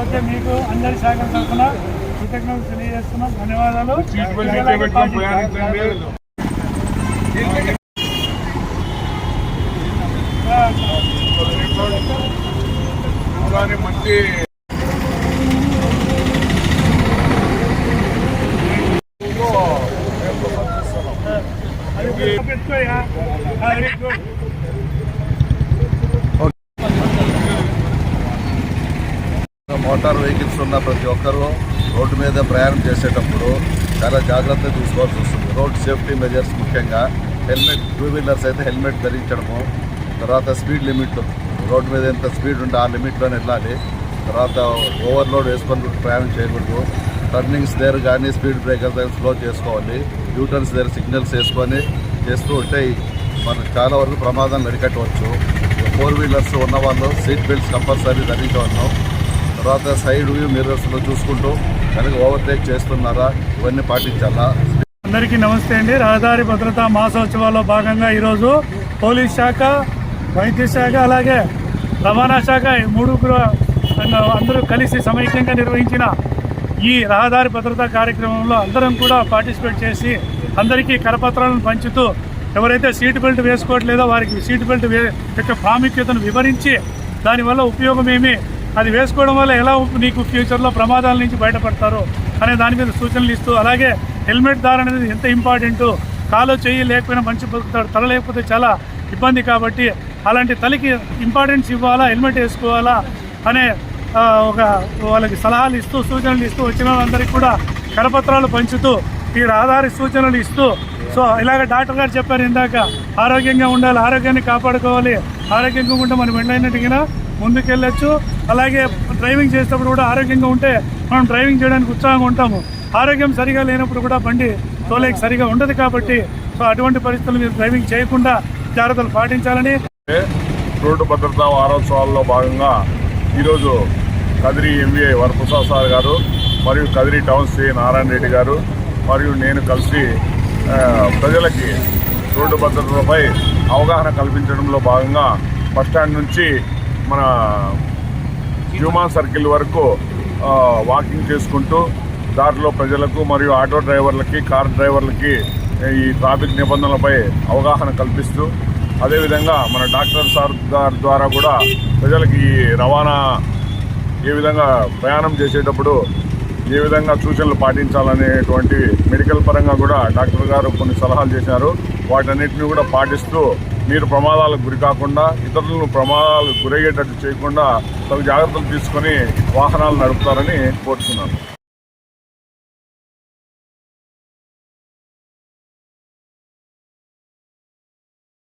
Okay మీకు అందరి శాఖ తరఫున కృతజ్ఞతలు తెలియజేస్తున్నాం. ధన్యవాదాలు. మంచి వెరీ గుడ్ మోటార్ వెహికల్స్ ఉన్న ప్రతి ఒక్కరూ రోడ్డు మీద ప్రయాణం చేసేటప్పుడు చాలా జాగ్రత్తగా తీసుకోవాల్సి వస్తుంది. రోడ్ సేఫ్టీ మెజర్స్ ముఖ్యంగా హెల్మెట్ టూ వీలర్స్ అయితే హెల్మెట్ ధరించడము తర్వాత స్పీడ్ లిమిట్ రోడ్డు మీద ఎంత స్పీడ్ ఉంటే ఆ లిమిట్లోనే వెళ్ళాలి. తర్వాత ఓవర్లోడ్ వేసుకొని ప్రయాణం చేయకూడదు. టర్నింగ్స్ దగ్గర కానీ స్పీడ్ బ్రేకర్స్ దగ్గర స్లో చేసుకోవాలి. యూటర్న్స్ దగ్గర సిగ్నల్స్ వేసుకొని చేస్తూ ఉంటే మనకు చాలా వరకు ప్రమాదాలు అరికట్టవచ్చు. ఫోర్ వీలర్స్ ఉన్న వాళ్ళు సీట్ బెల్ట్స్ కంపల్సరీ ధరించవచ్చు తర్వాత సైడ్ వ్యూ మిర్రర్స్లో చూసుకుంటూ కనుక ఓవర్టేక్ చేస్తున్నారా? ఇవన్నీ పాటించాలా? అందరికీ నమస్తే అండి. రహదారి భద్రతా మాసోత్సవాల్లో భాగంగా ఈరోజు పోలీస్ శాఖ వైద్య శాఖ అలాగే రవాణా శాఖ ఈ మూడు అందరూ కలిసి సమైక్యంగా నిర్వహించిన ఈ రహదారి భద్రతా కార్యక్రమంలో అందరం కూడా పార్టిసిపేట్ చేసి అందరికీ కరపత్రాలను పంచుతూ ఎవరైతే సీట్ బెల్ట్ వేసుకోవట్లేదో వారికి సీట్ బెల్ట్ వే- యొక్క ప్రాముఖ్యతను వివరించి దానివల్ల ఉపయోగమేమి అది వేసుకోవడం వల్ల ఎలా నీకు ఫ్యూచర్లో ప్రమాదాల నుంచి బయటపడతారు అనే దాని మీద సూచనలు ఇస్తూ అలాగే హెల్మెట్ ధారణ అనేది ఎంత ఇంపార్టెంట్ కాలో చెయ్యి లేకపోయినా మంచి బతుకుతాడు తల లేకపోతే చాలా ఇబ్బంది కాబట్టి అలాంటి తలకి ఇంపార్టెన్స్ ఇవ్వాలా హెల్మెట్ వేసుకోవాలా అనే ఒక వాళ్ళకి సలహాలు ఇస్తూ సూచనలు ఇస్తూ వచ్చిన వాళ్ళందరికీ కూడా కరపత్రాలు పంచుతూ ఈ రహదారి సూచనలు ఇస్తూ సో ఇలాగ డాక్టర్ గారు చెప్పారు ఇందాక ఆరోగ్యంగా ఉండాలి ఆరోగ్యాన్ని కాపాడుకోవాలి ఆరోగ్యంగా ఉంటే మనం ఎండైనట్టుగా ముందుకెళ్ళొచ్చు. అలాగే డ్రైవింగ్ చేసేటప్పుడు కూడా ఆరోగ్యంగా ఉంటే మనం డ్రైవింగ్ చేయడానికి ఉత్సాహంగా ఉంటాము. ఆరోగ్యం సరిగా లేనప్పుడు కూడా బండి తోలేకి సరిగా ఉండదు కాబట్టి సో అటువంటి పరిస్థితులు మీరు డ్రైవింగ్ చేయకుండా జాగ్రత్తలు పాటించాలని. రోడ్డు భద్రతా వారోత్సవాల్లో భాగంగా ఈరోజు కదిరి ఎంవీఐ వరప్రసాద్ సార్ గారు మరియు కదిరి టౌన్ శ్రీ నారాయణ రెడ్డి గారు మరియు నేను కలిసి ప్రజలకి రోడ్డు భద్రతపై అవగాహన కల్పించడంలో భాగంగా బస్టాండ్ నుంచి మన హ్యూమాన్ సర్కిల్ వరకు వాకింగ్ చేసుకుంటూ దారిలో ప్రజలకు మరియు ఆటో డ్రైవర్లకి కార్ డ్రైవర్లకి ఈ ట్రాఫిక్ నిబంధనలపై అవగాహన కల్పిస్తూ అదేవిధంగా మన డాక్టర్ సార్ గారి ద్వారా కూడా ప్రజలకి ఈ రవాణా ఏ విధంగా ప్రయాణం చేసేటప్పుడు ఏ విధంగా సూచనలు పాటించాలనేటువంటి మెడికల్ పరంగా కూడా డాక్టర్ గారు కొన్ని సలహాలు చేశారు. వాటన్నిటిని కూడా పాటిస్తూ మీరు ప్రమాదాలకు గురి కాకుండా ఇతరులను ప్రమాదాలకు గురయ్యేటట్టు చేయకుండా తగు జాగ్రత్తలు తీసుకొని వాహనాలు నడుపుతారని కోరుతున్నాను